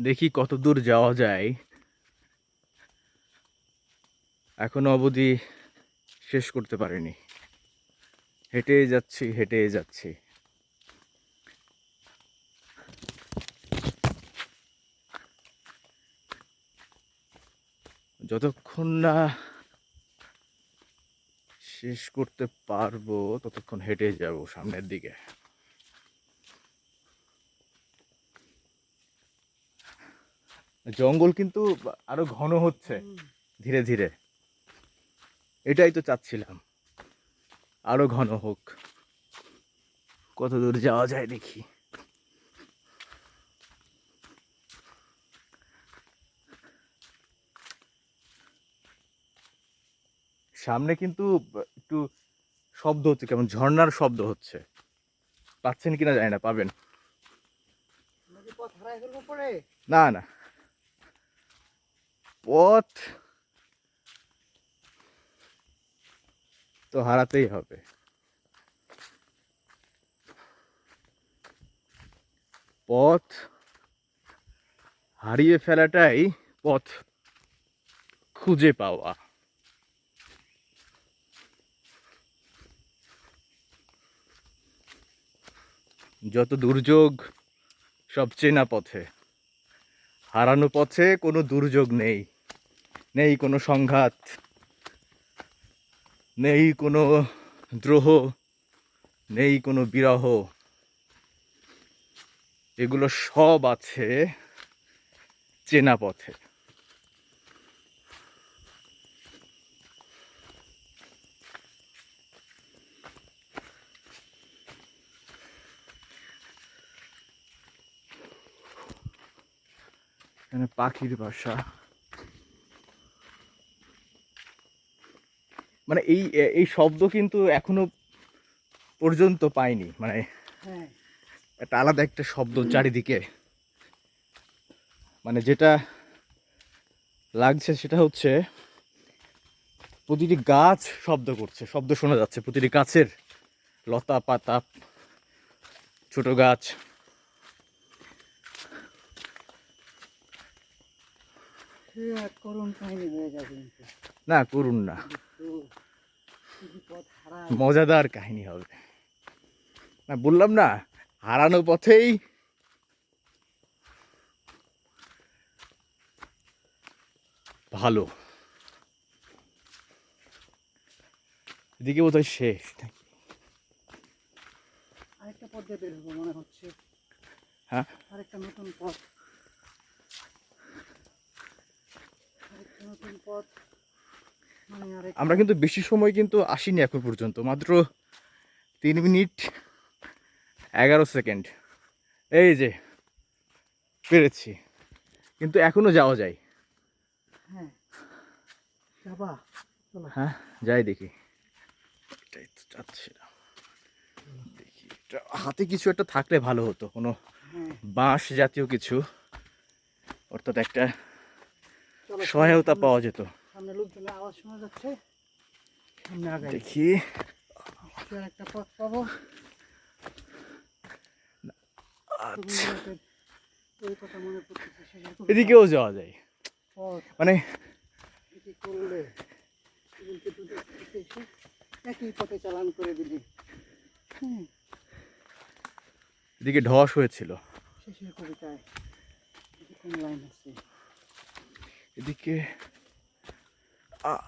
দেখি কত দূর যাওয়া যায়। এখনও অবধি শেষ করতে পারিনি। হেঁটে যাচ্ছি হেঁটে যাচ্ছি। যতক্ষণ না শেষ করতে পারব, ততক্ষণ হেঁটে যাব সামনের দিকে। জঙ্গল কিন্তু আরও ঘন হচ্ছে ধীরে ধীরে। এটাই তো চাচ্ছিলাম। আরও ঘন হোক। কত দূর যাওয়া যায় দেখি। সামনে কিন্তু একটু শব্দ হচ্ছে কেমন ঝর্ণার শব্দ হচ্ছে। পাচ্ছেন কিনা জানি না পাবেন। না না। পথ তো হারাতেই হবে। পথ হারিয়ে ফেলাটাই পথ খুঁজে পাওয়া। যত দুর্যোগ, সব চেনা পথে। হারানো পথে কোনো দুর্যোগ নেই। নেই কোনো সংঘাত, নেই কোনো দ্রোহ, নেই কোনো বিরহ। এগুলো সব আছে চেনা পথে। এখানে পাখির বাসা। মানে এই এই শব্দ কিন্তু এখনও পর্যন্ত পাইনি মানে হ্যাঁ। একটা আলাদা একটা শব্দ চারিদিকে। মানে যেটা লাগছে সেটা হচ্ছে প্রতিটি গাছ শব্দ করছে শব্দ শোনা যাচ্ছে প্রতিটি গাছের লতা পাতা ছোট গাছ। না করুন না। মজাদার কাহিনী হবে। না বললাম না হারানো পথেই ভালো। এদিকে বোধ হয় শেষ নাকি? আরেকটা পথ দিয়ে বের হব মনে হচ্ছে। হ্যাঁ? আরেকটা নতুন পথ। আরেকটা নতুন পথ। আমরা কিন্তু বেশি সময় কিন্তু আসিনি এখন পর্যন্ত মাত্র তিন মিনিট এগারো সেকেন্ড। এই যে পেরেছি। কিন্তু এখনও যাওয়া যায়। হ্যাঁ। হ্যাঁ যাই দেখি। এটাই তো চাচ্ছিলাম দেখি এটা হাতে কিছু একটা থাকলে ভালো হতো কোনো হ্যাঁ। বাঁশ জাতীয় কিছু। অর্থাৎ একটা সহায়তা পাওয়া যেত। সামনে লোকজনের আওয়াজ শোনা যাচ্ছে। সামনে আগাই। দেখি। একটা পথ পাবো। আচ্ছা। এদিকেও যাওয়া যায়। মানে করলে? একই পথে চালান করে দিলি। এদিকে ধস হয়েছিল। শেষের কবিতায় লাইন আছে? এদিকে Ah.